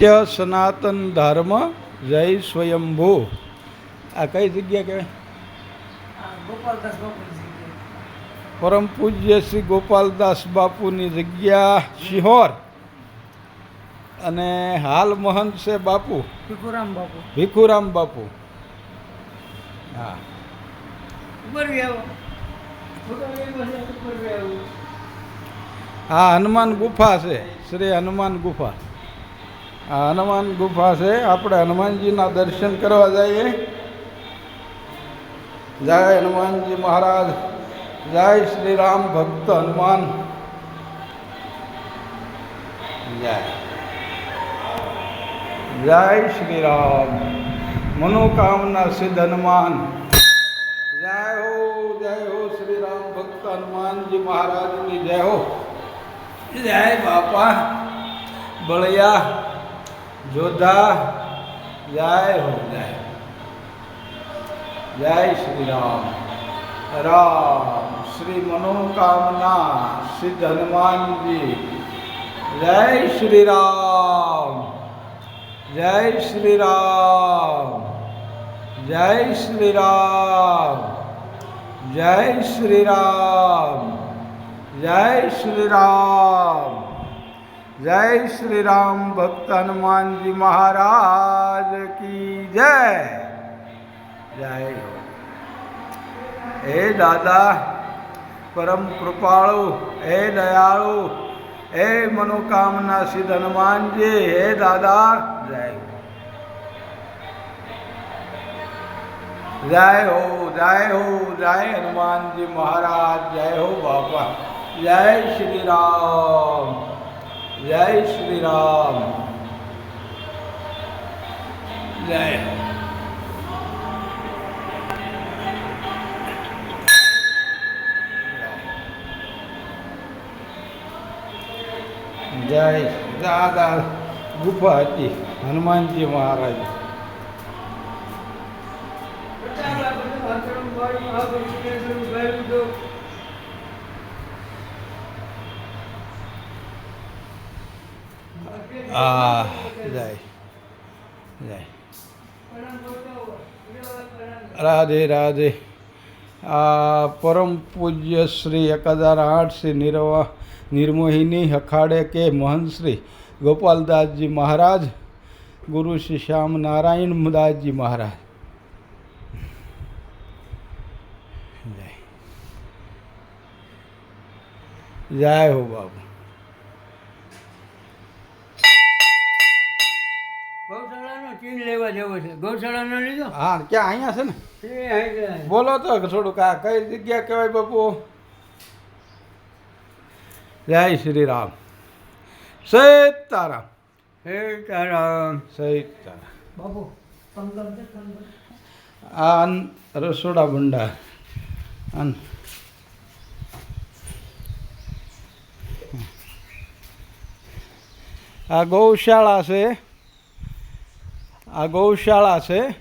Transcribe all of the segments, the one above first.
સત્ય સનાતન ધર્મ જય સ્વયંભૂ. આ કઈ જગ્યા કહેવાય. પરમ પૂજ્ય શ્રી ગોપાલદાસ બાપુની જગ્યા શિહોર. અને હાલ મહંત છે બાપુ? ભીખુરામ બાપુ. ભીખુરામ બાપુ. હા. આ હનુમાન ગુફા છે. શ્રી હનુમાન ગુફા. આ હનુમાન ગુફા છે આપણે હનુમાનજીના દર્શન કરવા જઈએ જય હનુમાનજી મહારાજ જય શ્રી રામ ભક્ત હનુમાન જય જય શ્રી રામ મનોકામના સિદ્ધ હનુમાન જય હો જય હો શ્રી રામ ભક્ત હનુમાનજી મહારાજની જય હો જય બાપા બળિયા જોધા જય હો જય. જય શ્રી રામ. રામ શ્રી મનોકામના સિદ્ધ હનુમાનજી જય શ્રી રામ. જય શ્રી રામ. જય શ્રી રામ. જય શ્રી રામ. જય શ્રી રામ. જય શ્રી રામ ભક્ત હનુમાનજી મહારાજ કી જય. જય હો. દાદા, પરમ કૃપાળુ, હે દયાળુ, હે મનોકામના સિદ્ધ હનુમાનજી, હે દાદા, જય જય હો જય હો, જય હનુમાનજી મહારાજ, જય હો બાપા. જય શ્રી રામ જય શ્રી રામ. જય. જય. દાદા ગુફા હતી હનુમાનજી મહારાજ. Thank બધું હાથરમ બાળી, આગળ સિલેન્ડર ઉઘાડ્યું તો. આ જય જય રાધે રાધે આ પરમ પૂજ્ય શ્રી એક હજાર આઠ શ્રી નિર્વા નિર્મોહિની અખાડે કે મહંત શ્રી ગોપાલદાસજી મહારાજ ગુરુ શ્રી ચીન જવું છે. ગૌશાળાનો લીધો? હા ક્યાં? અહીંયા છે ને. બોલો તો થોડુંક આ કઈ જગ્યા કહેવાય બાપુ? જય શ્રી રામ સૈતારામ સૈતારામ સીતારામ બાપુ. આ રસોડા ભંડાર. અન આ ગૌશાળા છે. આ ગૌશાળા છે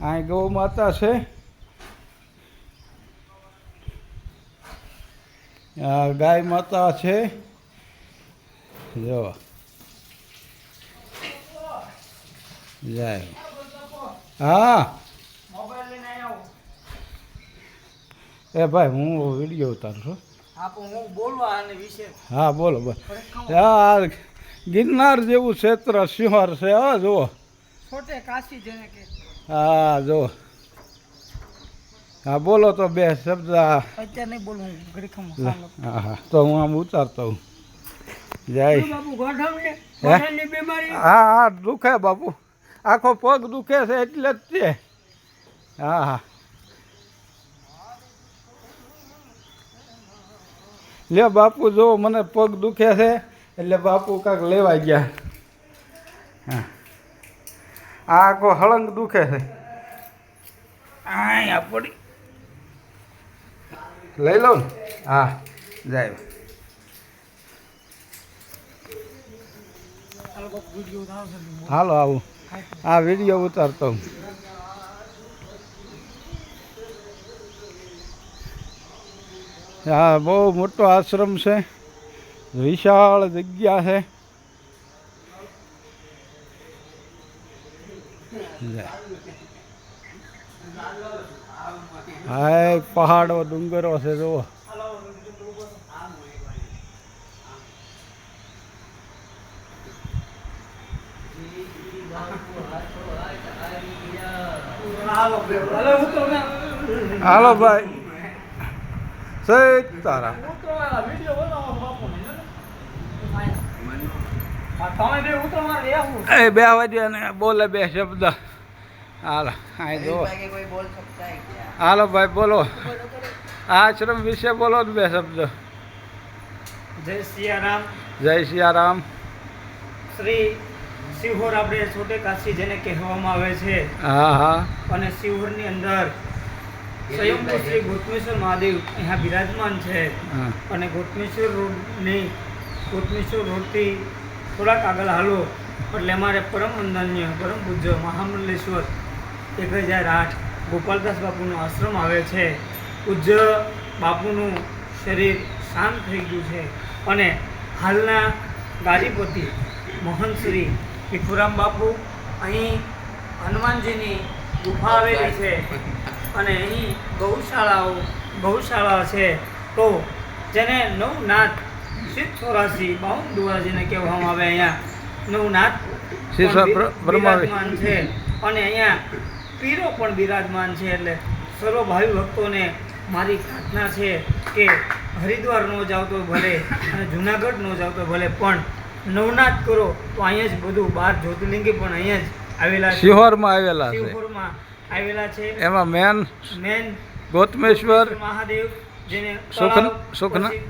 આ ગૌ માતા છે. આ ગાય માતા છે. જો. જય. હા. એ ભાઈ હું વીડિયો ઉતારું છું. હું બોલો હા આ ગિરનાર જેવું ક્ષેત્ર સિંહર છે હા જુઓ. છોટે કાશી જેને કે હા જો. હા બોલો તો બે શબ્દ. અત્યારે નહીં બોલું હું હા હા. તો હું આમ ઉતારતો હું. જય. હે? હા હા દુખે બાપુ. આખો પગ દુખે છે એટલે જ તે હા હા. લે બાપુ જો મને પગ દુખે છે એટલે બાપુ કાંક લેવા ગયા. હા. આ આખો હળંગ દુખે છે. અહીંયા પડી. લઈ લઉં હા. જાય. હાલો આવું. આ વીડિયો ઉતારતો હા. બહુ મોટો આશ્રમ છે. વિશાળ જગ્યા છે. હાય પહાડો ડુંગરો છે જુઓ. હાલો ભાઈ. સહી રહેવું એ બે વાગ્યા ને બોલે બે શબ્દ. હાલો અહીં જો હાલો ભાઈ બોલો. આશ્રમ વિશે બોલો ને બે શબ્દ. જય સિયારામ. જય સિયારામ. શ્રી સિહોર આપણે છોટે કાશી જેને કહેવામાં આવે છે. હા હા. અને સિહોરની અંદર સ્વયંભૂ શ્રી ગોતમેશ્વર મહાદેવ અહીંયા બિરાજમાન છે. અને ગોતમેશ્વર રોડની ગોતમેશ્વર રોડથી થોડાક આગળ હાલો. એટલે અમારે પરમ વંદનીય પરમ પૂજ્ય મહામંડલેશ્વર એક હજાર આઠ ગોપાલદાસ બાપુનો આશ્રમ આવે છે. પૂજ્ય બાપુનું શરીર શાંત થઈ ગયું છે અને હાલના ગાદીપતિ મોહન શ્રી ભીખુરામ બાપુ અહીં હનુમાનજીની ગુફા આવેલી છે અને અહીં ગૌશાળાઓ ગૌશાળા છે. તો જેને નવનાથ સિદ્ધ ચોરાસી બાહુન દુવાજીને જેને કહેવામાં આવે અહીંયા નવનાથ છે. અને અહીંયા પીરો પણ બિરાજમાન છે એટલે સર્વભાવી ભક્તોને મારી પ્રાર્થના છે કે હરિદ્વાર ન જાવતો ભલે અને જુનાગઢ ન જાવતો ભલે પણ નવનાથ કરો તો અહીંયા જ બધું બાર જ્યોતિર્લિંગી પણ અહીંયા જ આવેલા છે. શિહોરમાં આવેલા છે. આવેલા છે. એમાં મેન મેન ગોતમેશ્વર મહાદેવ જેને સુખના-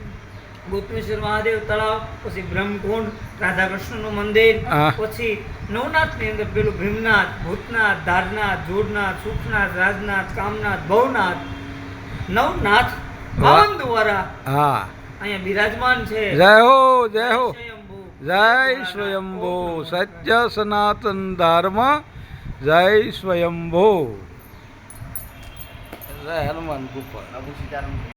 પછી ગોતમેશ્વર મહાદેવ તળાવ પછી બ્રહ્મકુંડ રાધાકૃષ્ણનું મંદિર પછી નવનાથની અંદર પેલું ભીમનાથ ભૂતનાથ ધારનાથ જોડનાથ સુખનાથ રાજનાથ કામનાથ ભવનાથ નવનાથ બાવન દ્વારા હા. અહીંયા બિરાજમાન છે. જય હો જય હો. જય સ્વયંભો. સત્ય સનાતન ધર્મ. જય સ્વયંભો. જય હનુમાન ગુફા.